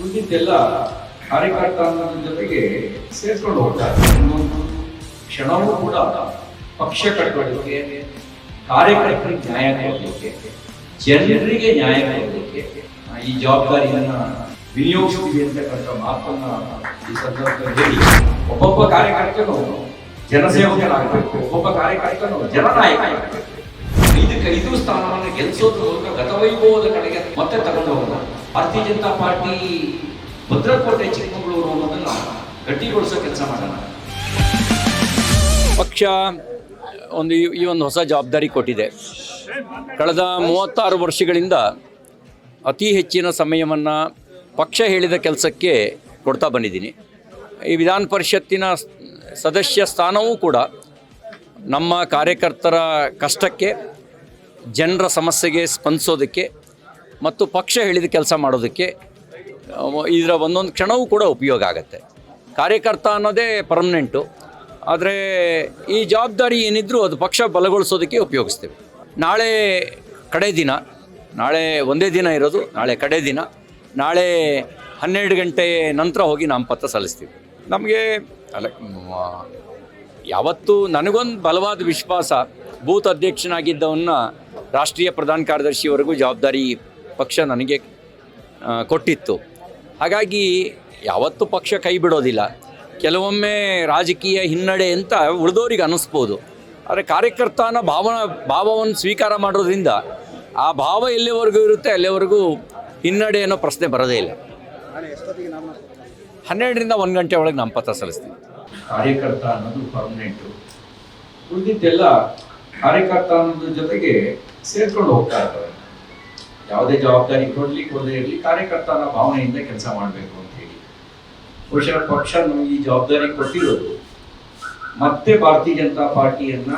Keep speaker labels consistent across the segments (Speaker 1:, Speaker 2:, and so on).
Speaker 1: ಉಳಿದಿದ್ದೆಲ್ಲ ಕಾರ್ಯಕರ್ತ ಜೊತೆಗೆ ಸೇರ್ಕೊಂಡು ಹೋಗ್ತಾರೆ ಇನ್ನೊಂದು ಕ್ಷಣವೂ ಕೂಡ ಪಕ್ಷ ಕಟ್ಟೋದಕ್ಕೆ ಕಾರ್ಯಕರ್ತರಿಗೆ ನ್ಯಾಯ ಕೊಡಲಿಕ್ಕೆ ಜನರಿಗೆ ನ್ಯಾಯ ಕೊಡಲಿಕ್ಕೆ ಈ ಜವಾಬ್ದಾರಿಯನ್ನ ವಿನಿಯೋಗಿಸ್ತೀವಿ ಅಂತಕ್ಕಂಥ ಮಾತನ್ನ ಈ ಸಂದರ್ಭದಲ್ಲಿ ಹೇಳಿ, ಒಬ್ಬೊಬ್ಬ ಕಾರ್ಯಕರ್ತನು ಜನಸೇವಕನಾಗಬೇಕು, ಒಬ್ಬೊಬ್ಬ ಕಾರ್ಯಕರ್ತನು ಜನನಾಯಕ ಆಗಬೇಕು ಇದಕ್ಕೆ ಐದು ಸ್ಥಾನವನ್ನು ಗೆಲ್ಲಿಸೋದ್ರ ಮೂಲಕ ಗತವೈಭವದ ಕಡೆಗೆ ಮತ್ತೆ ತಗೊಂಡು ಹೋಗೋಣ. ಭಾರತೀಯ ಜನತಾ ಪಾರ್ಟಿ ಭದ್ರಕೋಟೆ, ಚಿಕ್ಕಮಗಳೂರು ಅನ್ನೋದನ್ನ ಗಟ್ಟಿಗೊಳಿಸೋ ಕೆಲಸ ಮಾಡೋಣ.
Speaker 2: ಪಕ್ಷ ಒಂದು ಈ- ಒಂದು ಹೊಸ ಜವಾಬ್ದಾರಿ ಕೊಟ್ಟಿದೆ. ಕಳೆದ ಮೂವತ್ತಾರು ವರ್ಷಗಳಿಂದ ಅತಿ ಹೆಚ್ಚಿನ ಸಮಯವನ್ನು ಪಕ್ಷ ಹೇಳಿದ ಕೆಲಸಕ್ಕೆ ಕೊಡ್ತಾ ಬಂದಿದ್ದೀನಿ. ಈ ವಿಧಾನ ಪರಿಷತ್ತಿನ ಸದಸ್ಯ ಸ್ಥಾನವೂ ಕೂಡ ನಮ್ಮ ಕಾರ್ಯಕರ್ತರ ಕಷ್ಟಕ್ಕೆ, ಜನರ ಸಮಸ್ಯೆಗೆ ಸ್ಪಂದಿಸೋದಕ್ಕೆ ಮತ್ತು ಪಕ್ಷ ಹೇಳಿದ ಕೆಲಸ ಮಾಡೋದಕ್ಕೆ, ಇದರ ಒಂದೊಂದು ಕ್ಷಣವೂ ಕೂಡ ಉಪಯೋಗ ಆಗುತ್ತೆ. ಕಾರ್ಯಕರ್ತ ಅನ್ನೋದೇ ಪರ್ಮನೆಂಟು ಆದರೆ ಈ ಜವಾಬ್ದಾರಿ ಏನಿದ್ರೂ ಅದು ಪಕ್ಷ ಬಲಗೊಳಿಸೋದಕ್ಕೆ ಉಪಯೋಗಿಸ್ತೇವೆ. ನಾಳೆ ಕಡೆ ದಿನ, ನಾಳೆ ಒಂದೇ ದಿನ ಇರೋದು, ನಾಳೆ ಕಡೆ ದಿನ, ನಾಳೆ ಹನ್ನೆರಡು ಗಂಟೆ ನಂತರ ಹೋಗಿ ನಾಮಪತ್ರ ಸಲ್ಲಿಸ್ತೀವಿ. ನಮಗೆ, ಅಲ್ಲ ಯಾವತ್ತೂ ನನಗೊಂದು ಬಲವಾದ ವಿಶ್ವಾಸ, ಬೂತ್ ಅಧ್ಯಕ್ಷನಾಗಿದ್ದವನ್ನ ರಾಷ್ಟ್ರೀಯ ಪ್ರಧಾನ ಕಾರ್ಯದರ್ಶಿವರೆಗೂ ಜವಾಬ್ದಾರಿ ಪಕ್ಷ ನನಗೆ ಕೊಟ್ಟಿತ್ತು. ಹಾಗಾಗಿ ಯಾವತ್ತೂ ಪಕ್ಷ ಕೈ ಬಿಡೋದಿಲ್ಲ. ಕೆಲವೊಮ್ಮೆ ರಾಜಕೀಯ ಹಿನ್ನಡೆ ಅಂತ ಉಳಿದೋರಿಗೆ ಅನ್ನಿಸ್ಬೋದು ಆದರೆ ಕಾರ್ಯಕರ್ತನ ಭಾವನ ಭಾವವನ್ನು ಸ್ವೀಕಾರ ಮಾಡೋದ್ರಿಂದ ಆ ಭಾವ ಎಲ್ಲಿವರೆಗೂ ಇರುತ್ತೆ ಅಲ್ಲಿವರೆಗೂ ಹಿನ್ನಡೆ ಅನ್ನೋ ಪ್ರಶ್ನೆ ಬರೋದೇ ಇಲ್ಲ. ಹನ್ನೆರಡರಿಂದ ಒಂದು ಗಂಟೆ ಒಳಗೆ ಪತ್ರ ಸಲ್ಲಿಸ್ತೀವಿ
Speaker 1: ಕಾರ್ಯಕರ್ತ ಅನ್ನೋದು ಪರ್ಮನೆಂಟ್ ಉಳಿದಿದ್ದೆಲ್ಲ ಕಾರ್ಯಕರ್ತ ಅನ್ನೋದ್ರ ಜೊತೆಗೆ ಸೇರ್ಕೊಂಡು ಹೋಗ್ತಾ ಇರ್ತಾರೆ ಯಾವುದೇ ಜವಾಬ್ದಾರಿ ಕೊಡ್ಲಿ, ಕೊಡದೇ ಇರಲಿ ಕಾರ್ಯಕರ್ತನ ಭಾವನೆಯಿಂದ ಕೆಲಸ ಮಾಡಬೇಕು ಅಂತ ಹೇಳಿ. ಪುರುಷರ ಪಕ್ಷ ನಮಗೆ ಈ ಜವಾಬ್ದಾರಿ ಕೊಟ್ಟಿರೋದು. ಮತ್ತೆ ಭಾರತೀಯ ಜನತಾ ಪಾರ್ಟಿಯನ್ನ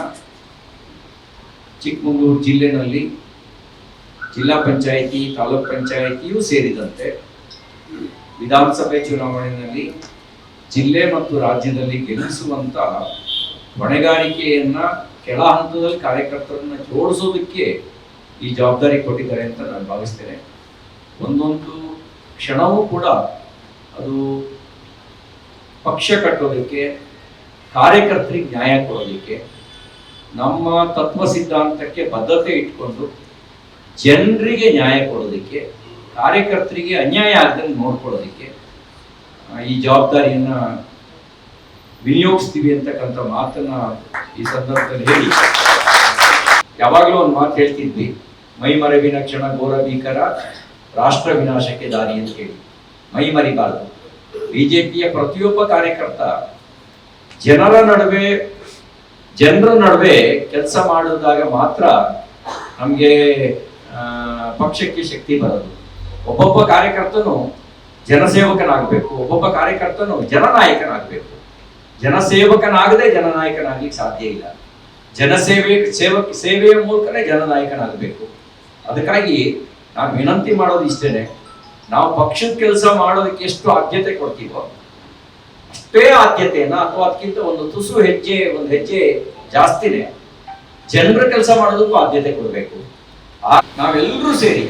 Speaker 1: ಚಿಕ್ಕಮಗಳೂರು ಜಿಲ್ಲೆನಲ್ಲಿ ಜಿಲ್ಲಾ ಪಂಚಾಯಿತಿ, ತಾಲೂಕ್ ಪಂಚಾಯಿತಿಯೂ ಸೇರಿದಂತೆ ವಿಧಾನಸಭೆ ಚುನಾವಣೆಯಲ್ಲಿ ಜಿಲ್ಲೆ ಮತ್ತು ರಾಜ್ಯದಲ್ಲಿ ಗೆಲ್ಲಿಸುವಂತ ಹೊಣೆಗಾರಿಕೆಯನ್ನ ಕೆಳ ಹಂತದಲ್ಲಿ ಕಾರ್ಯಕರ್ತರನ್ನ ಜೋಡಿಸೋದಕ್ಕೆ ಈ ಜವಾಬ್ದಾರಿ ಕೊಟ್ಟಿದ್ದಾರೆ ಅಂತ ನಾನು ಭಾವಿಸ್ತೇನೆ. ಒಂದೊಂದು ಕ್ಷಣವೂ ಕೂಡ ಅದು ಪಕ್ಷ ಕಟ್ಟೋದಕ್ಕೆ, ಕಾರ್ಯಕರ್ತರಿಗೆ ನ್ಯಾಯ ಕೊಡೋದಕ್ಕೆ, ನಮ್ಮ ತತ್ವ ಸಿದ್ಧಾಂತಕ್ಕೆ ಬದ್ಧತೆ ಇಟ್ಕೊಂಡು ಜನರಿಗೆ ನ್ಯಾಯ ಕೊಡೋದಕ್ಕೆ, ಕಾರ್ಯಕರ್ತರಿಗೆ ಅನ್ಯಾಯ ಆಗದಂಗೆ ನೋಡ್ಕೊಳ್ಳೋದಕ್ಕೆ ಈ ಜವಾಬ್ದಾರಿಯನ್ನು ವಿನಿಯೋಗಿಸ್ತೀವಿ ಅಂತಕ್ಕಂಥ ಮಾತನ್ನ ಈ ಸಂದರ್ಭದಲ್ಲಿ ಹೇಳಿ. ಯಾವಾಗಲೂ ಒಂದು ಮಾತು ಹೇಳ್ತಿದ್ವಿ. ಮೈ ಮರೆವಿನ ಕ್ಷಣ ಘೋರ ಭೀಕರ ರಾಷ್ಟ್ರ ವಿನಾಶಕ್ಕೆ ದಾರಿ ಅಂತ ಹೇಳಿ. ಮೈ ಮರಿಬಾರದು ಬಿಜೆಪಿಯ ಪ್ರತಿಯೊಬ್ಬ ಕಾರ್ಯಕರ್ತ ಜನರ ನಡುವೆ ಜನರ ನಡುವೆ ಕೆಲಸ ಮಾಡಿದಾಗ ಮಾತ್ರ ನಮಗೆ ಪಕ್ಷಕ್ಕೆ ಶಕ್ತಿ ಬರೋದು. ಒಬ್ಬೊಬ್ಬ ಕಾರ್ಯಕರ್ತನು ಜನಸೇವಕನಾಗಬೇಕು, ಒಬ್ಬೊಬ್ಬ ಕಾರ್ಯಕರ್ತನು ಜನನಾಯಕನಾಗಬೇಕು. ಜನಸೇವಕನಾಗದೆ ಜನನಾಯಕನಾಗ್ಲಿಕ್ಕೆ ಸಾಧ್ಯ ಇಲ್ಲ. ಜನಸೇವೆ, ಸೇವಕ, ಸೇವೆಯ ಮೂಲಕನೇ ಜನನಾಯಕನಾಗಬೇಕು. ಅದಕ್ಕಾಗಿ ನಾನು ವಿನಂತಿ ಮಾಡೋದು ಇಷ್ಟೇನೆ. ನಾವು ಪಕ್ಷದ ಕೆಲಸ ಮಾಡೋದಕ್ಕೆ ಎಷ್ಟು ಆದ್ಯತೆ ಕೊಡ್ತೀವೋ ಅಷ್ಟೇ ಆದ್ಯತೆಯನ್ನ ಅಥವಾ ಅದಕ್ಕಿಂತ ಒಂದು ತುಸು ಹೆಜ್ಜೆ, ಒಂದು ಹೆಜ್ಜೆ ಜಾಸ್ತಿನೇ ಜನರ ಕೆಲಸ ಮಾಡೋದಕ್ಕೂ ಆದ್ಯತೆ ಕೊಡಬೇಕು. ನಾವೆಲ್ಲರೂ ಸೇರಿ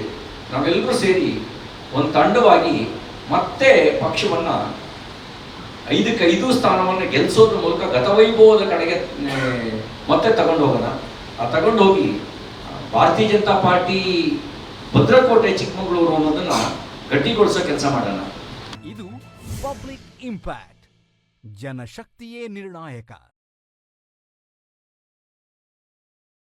Speaker 1: ನಾವೆಲ್ಲರೂ ಸೇರಿ ಒಂದು ತಂಡವಾಗಿ ಮತ್ತೆ ಪಕ್ಷವನ್ನ ಐದಕ್ಕೆ ಐದು ಸ್ಥಾನವನ್ನು ಗೆಲ್ಲಿಸೋದ್ರ ಮೂಲಕ ಗತವೈಭವದ ಕಡೆಗೆ ಮತ್ತೆ ತಗೊಂಡು ಹೋಗೋಣ ಆ ತಗೊಂಡು ಹೋಗಿ ಭಾರತೀಯ ಜನತಾ ಪಾರ್ಟಿ ಭದ್ರಕೋಟೆ ಚಿಕ್ಕಮಗಳೂರು ಅನ್ನೋದನ್ನ ಗಟ್ಟಿಗೊಳಿಸೋ ಕೆಲಸ ಮಾಡೋಣ
Speaker 3: ಇದು ಪಬ್ಲಿಕ್ ಇಂಪ್ಯಾಕ್ಟ್ ಜನಶಕ್ತಿಯೇ ನಿರ್ಣಾಯಕ.